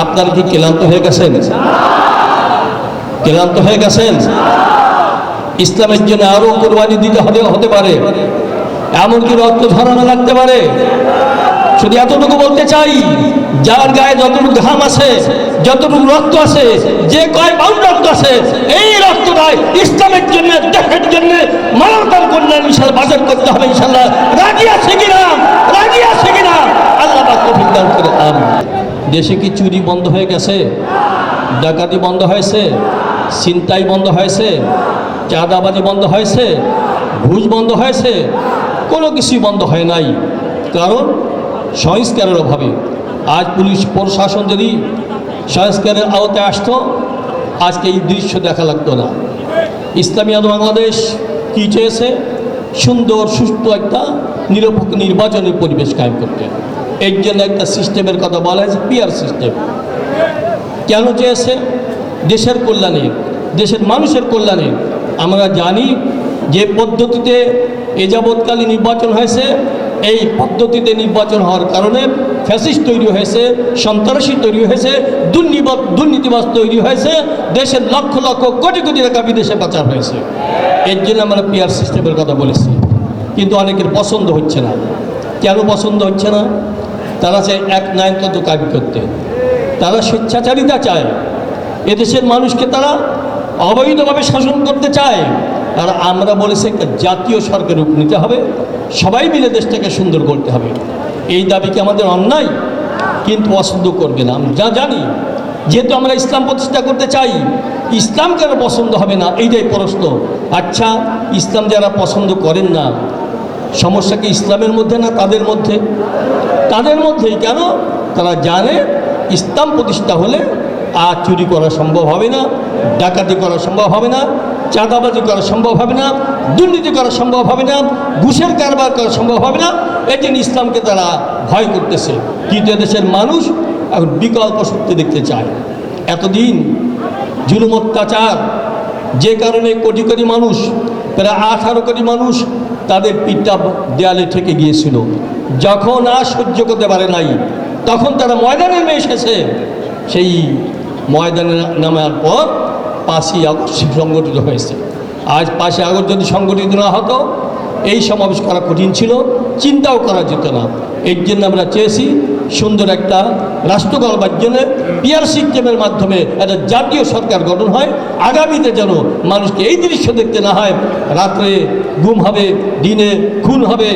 আপনারা কি ক্লান্ত হয়ে গেছেন? ক্লান্ত হয়ে গেছেন? ইসলামের জন্য আরও কোরবানি দিতে হবে, হতে পারে। এমনকি রক্ত ঝরানো লাগতে পারে। শুধু এতটুকু বলতে চাই, যার গায়ে যতটুকু ঘাম আছে, যতটুকু রক্ত আছে, যে কয় বাউল রক্ত আছে, এই রক্তটাই ইসলামের জন্য দেশের জন্য মানবতার কল্যাণ, ইনশাল্লাহ বাজার করতে হবে, ইনশাল্লাহ। রাজি আছে কিনা আল্লাহ পাক তৌফিক দান করে আমিন দেশে কি চুরি বন্ধ হয়ে গেছে? ডাকাতি বন্ধ হয়েছে? ছিনতাই বন্ধ হয়েছে? চাঁদাবাজি বন্ধ হয়েছে? ঘুষ বন্ধ হয়েছে? কোনো কিছুই বন্ধ হয় নাই। কারণ সংস্কারের অভাবে। আজ পুলিশ প্রশাসন যদি সংস্কারের আওতায় আসতো, আজকে এই দৃশ্য দেখা লাগতো না। ইসলামী আন্দোলন বাংলাদেশ কী চেয়েছে? সুন্দর, সুস্থ একটা নিরপেক্ষ নির্বাচনের পরিবেশ কায়েম করতে। এর জন্য একটা সিস্টেমের কথা বলা হয়েছে পিয়ার সিস্টেম। কেন চেয়েছে? দেশের কল্যাণে, দেশের মানুষের কল্যাণে। আমরা জানি যে পদ্ধতিতে এ যাবৎকালীন নির্বাচন হয়েছে, এই পদ্ধতিতে নির্বাচন হওয়ার কারণে ফ্যাসিস্ট তৈরি হয়েছে, সন্ত্রাসী তৈরি হয়েছে দুর্নীবাদ দুর্নীতিবাস তৈরি হয়েছে, দেশের লক্ষ লক্ষ কোটি কোটি টাকা বিদেশে পাচার হয়েছে। এর জন্য আমরা পিয়ার সিস্টেমের কথা বলেছি। কিন্তু অনেকের পছন্দ হচ্ছে না। কেন পছন্দ হচ্ছে না? তারা চায় এক নায়কতন্ত্র কাবি করতে। তারা স্বেচ্ছাচারিতা চায়। এদেশের মানুষকে তারা অবৈধভাবে শাসন করতে চায়। আর আমরা বলেছি একটা জাতীয় সরকার রূপ নিতে হবে। সবাই মিলে দেশটাকে সুন্দর করতে হবে। এই দাবি কি আমাদের অন্যায়? কিন্তু পছন্দ করবে না। যা জানি, যেহেতু আমরা ইসলাম প্রতিষ্ঠা করতে চাই, ইসলাম কেন পছন্দ হবে না? এইটাই প্রশ্ন। আচ্ছা ইসলাম যারা পছন্দ করেন না সমস্যা কি ইসলামের মধ্যে না তাদের মধ্যে? তাদের মধ্যেই কেন? তারা জানে ইসলাম প্রতিষ্ঠা হলে আর চুরি করা সম্ভব হবে না, ডাকাতি করা সম্ভব হবে না, চাঁদাবাজি করা সম্ভব হবে না, দুর্নীতি করা সম্ভব হবে না, ঘুষের কারবার করা সম্ভব হবে না। এই ইসলামকে তারা ভয় করতেছে। কিন্তু দেশের মানুষ এখন বিকল্প শক্তি দেখতে চায়। এতদিন জুলুম অত্যাচার, যে কারণে কোটি কোটি মানুষ, প্রায় আঠারো কোটি মানুষ তাদের পিঠটা দেয়ালে ঠেকে গিয়েছিল। যখন আর সহ্য করতে পারে নাই, তখন তারা ময়দানে নেমে এসেছে। সেই ময়দানে নামার পর পাঁচই আগস্ট সংগঠিত হয়েছে। আজ পাঁচই আগস্ট যদি সংগঠিত না হতো, এই সমাবেশ করা কঠিন ছিল, চিন্তাও করা যেত না। এর জন্য আমরা চেয়েছি সুন্দর একটা রাষ্ট্র গড়বার জন্য পিয়ার সিস্টেমের মাধ্যমে একটা জাতীয় সরকার গঠন হয়। আগামীতে যেন মানুষকে এই দৃশ্য দেখতে না হয়, রাত্রে গুম হবে, দিনে খুন হবে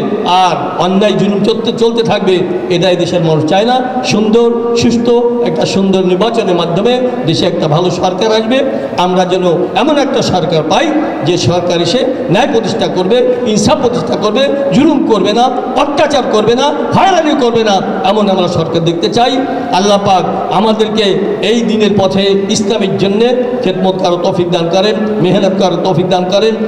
আর অন্যায় জুলুম চলতে চলতে থাকবে এটা দেশের মানুষ চায় না। সুন্দর, সুস্থ একটা সুন্দর নির্বাচনের মাধ্যমে দেশে একটা ভালো সরকার আসবে। আমরা যেন এমন একটা সরকার পাই, যে সরকার এসে ন্যায় প্রতিষ্ঠা করবে, ইনসাফ প্রতিষ্ঠা করবে, জুলুম করবে না, অত্যাচার করবে না, হয়রানি করবে না, এমন আমরা সরকার দেখতে চাই। আল্লাহ পাক আমাদেরকে এই দিনের পথে ইসলামের জন্যে খেদমত কারও তৌফিক দান করেন, মেহনত কারও তৌফিক দান করেন।